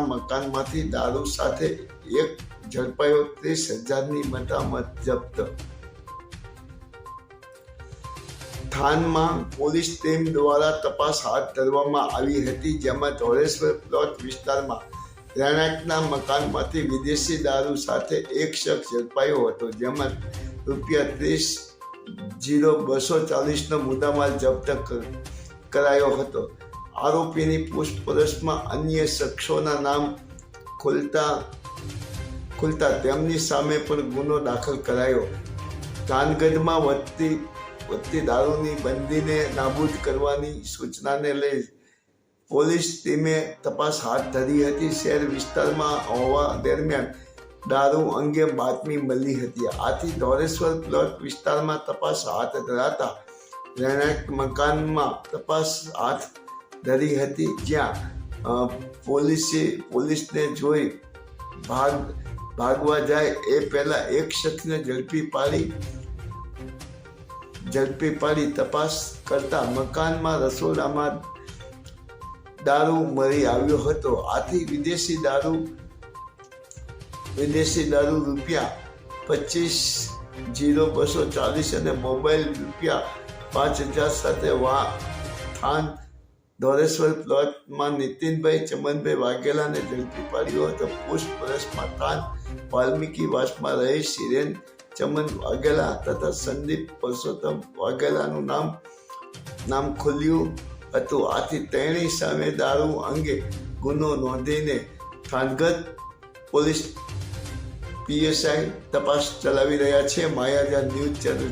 મકાનમાંથી દારૂ સાથે એક ઝડપાયો ત્રીસ હજારની મતામત જપ્ત. થાનમાં પોલીસ ટીમ દ્વારા તપાસ હાથ ધરવામાં આવી હતી, જેમાં ધોરેશ્વર પ્લોટ વિસ્તારમાં રહેણાંકના મકાનમાંથી વિદેશી દારૂ સાથે એક શખ્સ ઝડપાયો હતો, જેમાં રૂપિયા ત્રીસ જીરો બસો ચાલીસનો મુદ્દામાલ જપ્ત કર- કરાયો હતો. આરોપીની પૂછપરછમાં અન્ય શખ્સોના નામ ખુલતા ખુલતા તેમની સામે પણ ગુનો દાખલ કરાયો. ધાનગઢમાં વધતી વધતી દારૂની બંદીને નાબૂદ કરવાની સૂચનાને લઈ પોલીસ ટીમે તપાસ હાથ ધરી હતી. શહેર વિસ્તારમાં હોવા દરમિયાન દારૂ અંગે બાતમી મળી હતી. આથી ધોરેશ્વર પ્લોટ વિસ્તારમાં તપાસ હાથ ધરાતા રહેણાંક મકાનમાં તપાસ હાથ ધરી હતી જ્યાં પોલીસે, પોલીસને જોઈ ભાગ, ભાગવા જાય એ પહેલા એક શખ્સને ઝડપી પાડી ઝડપી પાડી તપાસ કરતા મકાનમાં રસોડામાં દારૂ મળી આવ્યો હતો. આથી વિદેશી દારૂ વિદેશી દારૂ રૂપિયા પચીસ, જીરો બસો ચાલીસ અને મોબાઈલ રૂપિયા પાંચ હજાર સાથે વા, થાન ધોળેશ્વર પ્લોટમાં નીતિનભાઈ, ચમનભાઈ વાઘેલાને ઝડપી પાડ્યો હતો. પૂછપરછમાં તાન વાલ્મીકી વાસમાં રહી સિરેન ચમન વાઘેલા તથા સંદીપ પરસોત્તમ વાઘેલાનું નામ નામ ખુલ્યું હતું. આથી તેણી સામે દારૂ અંગે ગુનો નોંધીને થાનગત પોલીસ પીએસઆઈ તપાસ ચલાવી રહ્યા છે. માયાજાર ન્યૂઝ ચેનલ